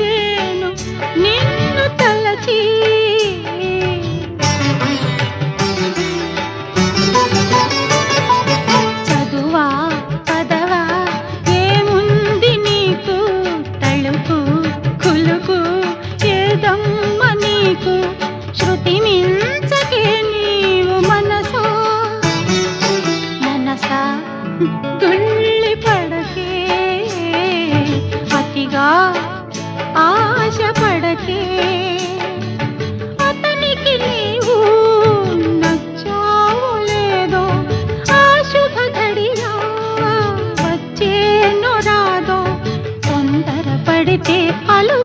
చేసేను నిన్ను తలచి. చదువా పదవా ఏముంది నీకు? తలుపు కులుకు ఏదమ్మ నీకు? శృతి మించకే నీవు మనసా. మనసా పడితే అలు